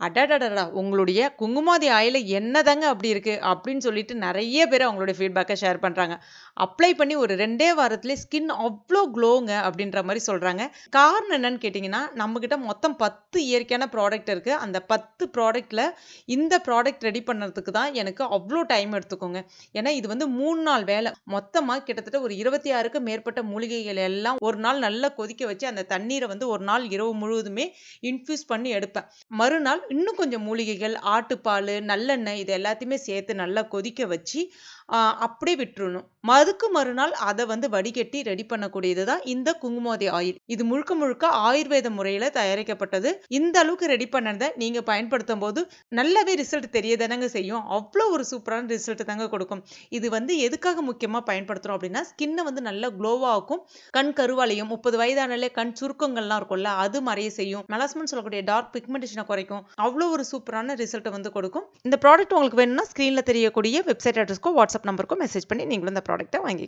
அடடடடா! உங்களுடைய குங்குமாதி ஆயில் என்னதாங்க அப்படி இருக்குது அப்படின்னு சொல்லிட்டு நிறைய பேர் அவங்களுடைய ஃபீட்பேக்கை ஷேர் பண்ணுறாங்க அப்ளை பண்ணி ஒரு ரெண்டே வாரத்துலேயே ஸ்கின் அவ்வளோ க்ளோங்க அப்படின்ற மாதிரி சொல்கிறாங்க காரணம் என்னன்னு கேட்டிங்கன்னா நம்மக்கிட்ட மொத்தம் 10 இயற்கையான ப்ராடக்ட் இருக்குது அந்த பத்து ப்ராடக்டில் இந்த ப்ராடக்ட் ரெடி பண்ணுறதுக்கு தான் எனக்கு அவ்வளோ டைம் எடுத்துக்கோங்க. ஏன்னா இது வந்து மூணு நாள் வேலை. மொத்தமாக கிட்டத்தட்ட ஒரு 26க்கும் மேற்பட்ட மூலிகைகள் எல்லாம் ஒரு நாள் நல்லா கொதிக்க வச்சு, அந்த தண்ணீரை வந்து ஒரு நாள் இரவு முழுவதுமே இன்ஃப்யூஸ் பண்ணி எடுப்பேன். மறுநாள் இன்னும் கொஞ்சம் மூலிகைகள், ஆட்டுப்பால் நல்லெண்ணெய் இது எல்லாத்தையுமே சேர்த்து நல்லா கொதிக்க வச்சு, அப்படியே விட்டுறணும். மதுக்கு மறுநாள் அதை வந்து வடிகட்டி ரெடி பண்ணக்கூடியது தான் இந்த குங்குமாதி ஆயில். இது முழுக்க முழுக்க ஆயுர்வேத முறையில் தயாரிக்கப்பட்டது. இந்த அளவுக்கு ரெடி பண்ணதை நீங்கள் பயன்படுத்தும் போது நல்லாவே ரிசல்ட் தெரிய தானங்க செய்யும். அவ்வளோ ஒரு சூப்பரான ரிசல்ட் தாங்க கொடுக்கும். இது வந்து எதுக்காக முக்கியமாக பயன்படுத்துகிறோம் அப்படின்னா, ஸ்கின்னை வந்து நல்லா க்ளோவாகும் கண் கருவாலையும் முப்பது வயதானாலே கண் சுருக்கங்கள்லாம் இருக்கும்ல, அது மறைய செய்யும். மெலாஸ்மன் சொல்லக்கூடிய டார்க் பிக்மெண்டேஷனை குறைக்கும். அவ்வளோ ஒரு சூப்பரான ரிசல்ட்டை வந்து கொடுக்கும். இந்த ப்ராடக்ட் உங்களுக்கு வேணும்னா, ஸ்க்ரீனில் தெரியக்கூடிய வெப்சைட் அட்ரஸ்க்கோ, வாட்ஸ்அப் நம்பருக்கோ மெசேஜ் பண்ணி நீங்களும் இந்த ப்ராடக்ட்டை வாங்கி